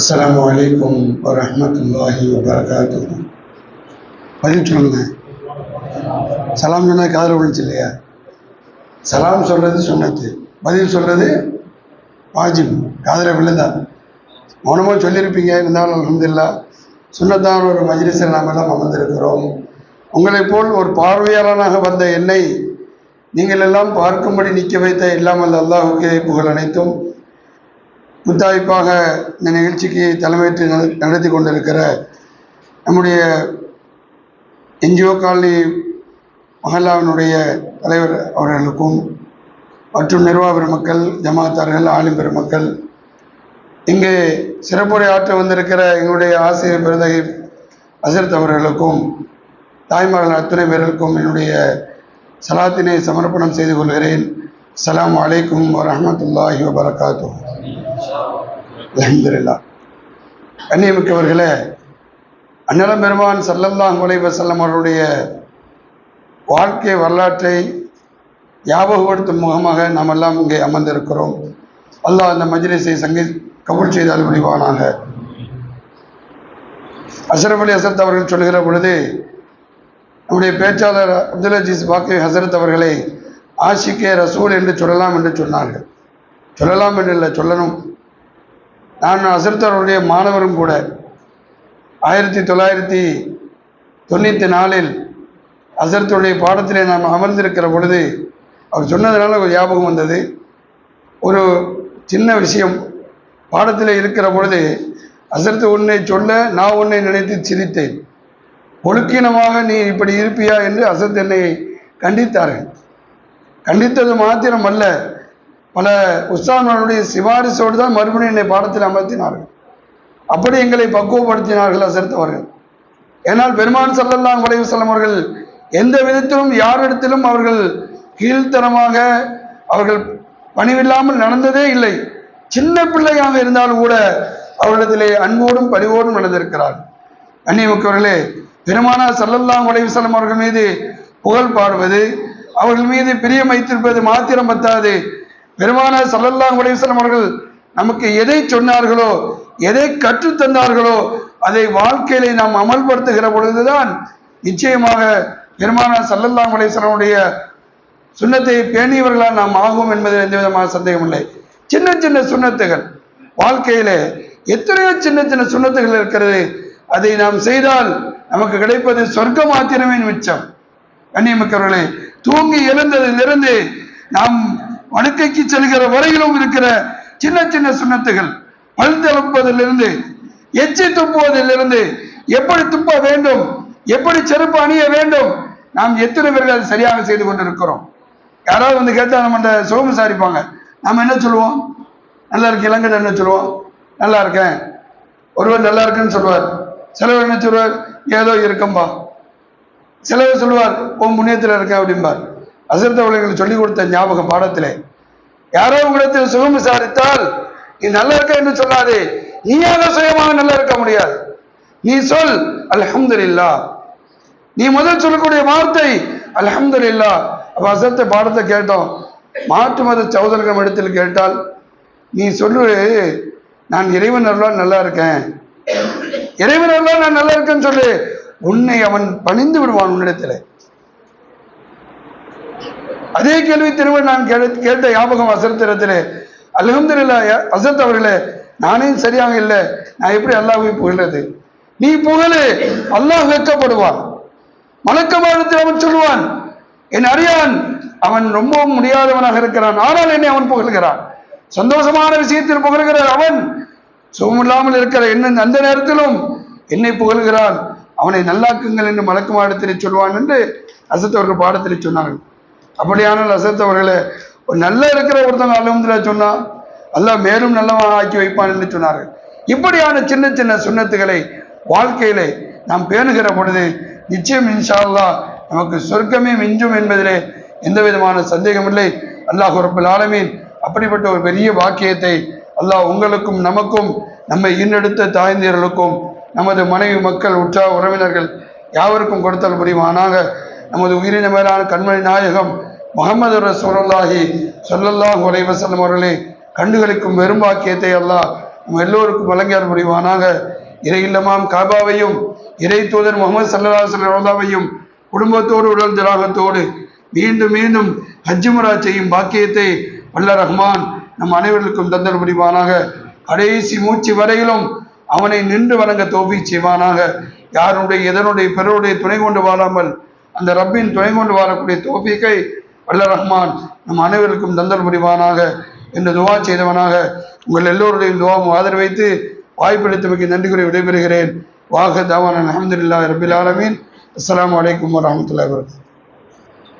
அஸ்ஸலாமு அலைக்கும் வரமத்துல்லாஹி வபரகாத்துஹு. பதில் சொல்லுங்க சலாம் சொன்னது காதல் விழுச்சு இல்லையா? சலாம் சொல்றது சொன்னது பதில் சொல்றது வாஜிப். காதல விழுந்தா. மௌனமாக சொல்லியிருப்பீங்க இருந்தாலும் அலமதுல்லா சுன்னத்தான ஒரு மஜ்லிஸில் நாம் எல்லாம் அமர்ந்திருக்கிறோம். உங்களைப் போல் ஒரு பார்வையாளனாக வந்த என்னை நீங்கள் எல்லாம் பார்க்கும்படி நிற்க வைத்த இல்லாமல் அல்லாஹுக்கே புகழ் அனைத்தும். முத்தாய்ப்பாக இந்த நிகழ்ச்சிக்கு தலைமையேற்று நடத்தி கொண்டிருக்கிற நம்முடைய என்ஜிஓ காலனி மஹல்லாவினுடைய தலைவர் அவர்களுக்கும் மற்றும் நிர்வாக பெருமக்கள் ஜமாத்தார்கள் ஆளும் பெருமக்கள் இங்கே சிறப்புரை ஆற்ற வந்திருக்கிற எங்களுடைய ஆசிரியர் பெருந்தகை அசரத் அவர்களுக்கும் தாய்மார்கள் அத்துணை பேர்களுக்கும் என்னுடைய சலாத்தினை சமர்ப்பணம் செய்து கொள்கிறேன். அலாம் அலைக்கும் வரமத்துல்லாஹி வபரகாத்தூ அல்ஹம்துலில்லா. கண்ணியமிக்கவர்களே அன்னலம் பெருமான் சல்லல்லாஹ் அலைஹி செல்லம் அவருடைய வாழ்க்கை வரலாற்றை ஞாபகப்படுத்தும் முகமாக நாம் எல்லாம் இங்கே அமர்ந்திருக்கிறோம். அல்லாஹ் அந்த மஜ்லிஸை சங்கி கபூல் செய்தால் முடிவானாக அசரப் அலி ஹசரத் அவர்கள் சொல்கிற பொழுது நம்முடைய பேச்சாளர் அப்துல் அஜீஸ் பாக்கி ஹசரத் அவர்களை ஆஷிகே ரசூல் என்று சொல்லலாம் என்று சொன்னார்கள். சொல்லலாம் என்று இல்லை சொல்லணும். நான் ஹசரத் அவருடைய மாணவரும் கூட ஆயிரத்தி தொள்ளாயிரத்தி தொண்ணூற்றி நாலில் ஹசரத்துடைய பாடத்திலே நான் அமர்ந்திருக்கிற பொழுது அவர் சொன்னதுனால ஒரு ஞாபகம் வந்தது. ஒரு சின்ன விஷயம். பாடத்தில் இருக்கிற பொழுது அசரத்து உன்னை சொல்ல நான் உன்னை நினைத்து சிரித்தேன். ஒழுக்கினமாக நீ இப்படி இருப்பியா என்று அசத் என்னை கண்டித்தார்கள். கண்டித்தது மாத்திரம் அல்ல பல உஸ்தான்களுடைய சிபாரிசோடு தான் மறுபடியும் என்னை பாடத்தில் அமர்த்தினார்கள். அப்படி எங்களை பக்குவப்படுத்தினார்கள் அசர்த்தவர்கள் ஏனால் பெருமான் ஸல்லல்லாஹு வளைவு வஸல்லம் அவர்கள் எந்த விதத்திலும் யாரிடத்திலும் அவர்கள் கீழ்த்தனமாக அவர்கள் பணிவில்லாமல் நடந்ததே இல்லை. சின்ன பிள்ளையாக இருந்தாலும் கூட அவர்களிடத்திலே அன்போடும் பணிவோடும் நடந்திருக்கிறார். கண்ணியமிக்கவர்களே பெருமானா ஸல்லல்லாஹு வளைவு வஸல்லம் அவர்கள் மீது புகழ் பாடுவது அவர்கள் மீது பிரியம் வைத்திருப்பது மாத்திரம் பத்தாது. பெருமான ஸல்லல்லாஹு அலைஹி அவர்கள் நமக்கு எதை சொன்னார்களோ எதை கற்றுத் தந்தார்களோ அதை வாழ்க்கையிலே நாம் அமல்படுத்துகிற பொழுதுதான் நிச்சயமாக பெருமானா ஸல்லல்லாஹு அலைஹி சுண்ணத்தை பேணியவர்களால் நாம் ஆகும் என்பதில் எந்த விதமான சந்தேகம் இல்லை. சின்ன சின்ன சுண்ணத்துகள். வாழ்க்கையிலே எத்தனையோ சின்ன சின்ன சுண்ணத்துகள் இருக்கிறது. அதை நாம் செய்தால் நமக்கு கிடைப்பது சொர்க்க மாத்திரமே மிச்சம். கண்ணியமிக்கவர்களே தூங்கி எழுந்ததிலிருந்து நாம் வடுக்கைக்கு செல்கிற வரையிலும் இருக்கிற சின்ன சின்ன சுண்ணத்துகள் பழுந்தெழுப்பதிலிருந்து எச்சி துப்புவதிலிருந்து எப்படி துப்ப வேண்டும் எப்படி செருப்பு அணிய வேண்டும் நாம் எத்தனை பேர்கள் அதை சரியாக செய்து கொண்டிருக்கிறோம்? யாராவது வந்து கேட்டால் நம்ம அந்த சோகம் விசாரிப்பாங்க நம்ம என்ன சொல்லுவோம்? நல்லா இருக்கு இளங்கட என்ன சொல்லுவோம்? நல்லா இருக்கேன். ஒருவர் நல்லா இருக்குன்னு சொல்லுவார். சிலவர் என்ன சொல்லுவார்? ஏதோ இருக்கம்பா. சிலவர் சொல்லுவார் உன் புண்ணியத்தில் இருக்கேன் அப்படிம்பார். அசர்த்த அவர்களுக்கு சொல்லிக் கொடுத்த ஞாபகம் பாடத்திலே. யாரோ உங்களிடத்தில் சுகம் விசாரித்தால் நீ நல்லா இருக்க என்று சொல்லாதே. நீயாக சுயமாக நல்லா இருக்க முடியாது. நீ சொல் அல்ஹம்துலில்லா நீ முதல் சொல்லக்கூடிய வார்த்தை அல்ஹம்துலில்லா அப்ப அசத்த பாடத்தை கேட்டோம். மாற்று மத சகோதரர்கள் இடத்தில் கேட்டால் நீ சொல்லு நான் இறைவன் அருளால் நல்லா இருக்கேன். இறைவன் அருளால் நான் நல்லா இருக்கேன்னு சொல்லு. உன்னை அவன் பணிந்து விடுவான் உன்னிடத்தில். அதே கேள்வி திரும்ப நான் கேட்ட- ஞாபகம் அசரத்திரத்திலே அல்ஹம்துலில்லா அசத் அவர்களே நானே சரியாக இல்லை. நான் எப்படி அல்லாஹ்வை புகழ்றது? நீ புகழு அல்லாஹ் வெட்கப்படுவான். மலக்கமானத்தில் அவன் சொல்லுவான் என் அறியான் அவன் ரொம்ப முடியாதவனாக இருக்கிறான். ஆனால் என்னை அவன் புகழ்கிறான். சந்தோஷமான விஷயத்தில் புகழ்கிறார் அவன். சுகமில்லாமல் இருக்கிற என்ன அந்த நேரத்திலும் என்னை புகழ்கிறான். அவனை நல்லாக்குங்கள் என்று மலக்குமாடத்தில் சொல்வான் என்று அசத்தவர்கள் பாடத்தில் சொன்னார்கள். அப்படியான லசத்தவர்களே நல்லா நல்ல இருக்கிற ஒருத்தங்க அலமதுல்லா சொன்னா அல்லாஹ் மேலும் நல்லவன் ஆக்கி வைப்பான் என்று சொன்னார்கள். இப்படியான சின்ன சின்ன சுண்ணத்துகளை வாழ்க்கையிலே நாம் பேணுகிற பொழுது நிச்சயம் இன்ஷா அல்லாஹ் நமக்கு சொர்க்கமே மிஞ்சும் என்பதிலே எந்த விதமான சந்தேகமில்லை அல்லாஹ் ரபுல் ஆலமீன் அப்படிப்பட்ட ஒரு பெரிய வாக்கியத்தை அல்லாஹ் உங்களுக்கும் நமக்கும் நம்மை ஈன்றெடுத்த தாய்ந்தியர்களுக்கும் நமது மனைவி மக்கள் உற்றார் உறவினர்கள் யாவருக்கும் கொடுத்தல் புரியுமானாக நமது உயிரின மேலான கண்மணி நாயகம் முகமது ரசூலுல்லாஹி ஸல்லல்லாஹு அலைஹி அவர்களே கண்டுகளிக்கும் வெறும் பாக்கியத்தை அல்லாஹ் எல்லோருக்கும் வழங்கியார் புரிவானாக இறை இல்லமாம் காபாவையும் இறை தூதர் முகமது சல்லல்லாஹு ரோதாவையும் குடும்பத்தோடு உடல் திராகத்தோடு மீண்டும் மீண்டும் ஹஜ்ஜுமரா செய்யும் பாக்கியத்தை வல்ல ரஹ்மான் நம் அனைவருக்கும் தந்தல் புரிவானாக கடைசி மூச்சு வரையிலும் அவனை நின்று வணங்க தோல்வி செய்வானாக. யாருடைய எதனுடைய பிறருடைய துணை கொண்டு வாழாமல் அந்த ரப்பின் துணை கொண்டு வாழக்கூடிய தோப்பிக்கை வல்ல ரஹ்மான் நம் அனைவருக்கும் தந்தல் புரிவானாக என்று துவா செய்தவனாக உங்கள் எல்லோருடையும் துவாவும் ஆதரவைத்து வாய்ப்பளித்தமைக்கு நன்றி கூறி விடைபெறுகிறேன். வாக தாவான அஹமதுல்லா ரபில் ஆலமீன். அஸ்லாம் வலைக்கம் வரமத்துல வபரகாத்துஹு.